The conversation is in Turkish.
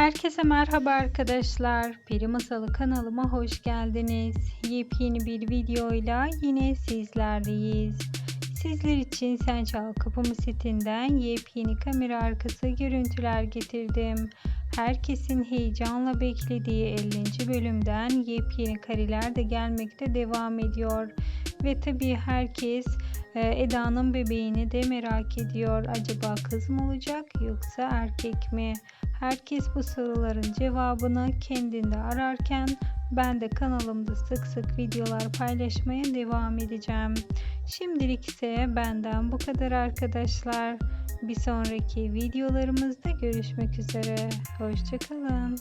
Herkese merhaba arkadaşlar. Peri Masalı kanalıma hoş geldiniz. Yepyeni bir videoyla yine sizlerleyiz. Sizler için Sen Çal Kapımı setinden yepyeni kamera arkası görüntüler getirdim. Herkesin heyecanla beklediği 50. bölümden yepyeni kareler de gelmekte devam ediyor. Ve tabii herkes e, Eda'nın bebeğini de merak ediyor. Acaba kız mı olacak yoksa erkek mi? Herkes bu soruların cevabını kendinde ararken ben de kanalımda sık sık videolar paylaşmaya devam edeceğim. Şimdilik ise benden bu kadar arkadaşlar. Bir sonraki videolarımızda görüşmek üzere. Hoşçakalın.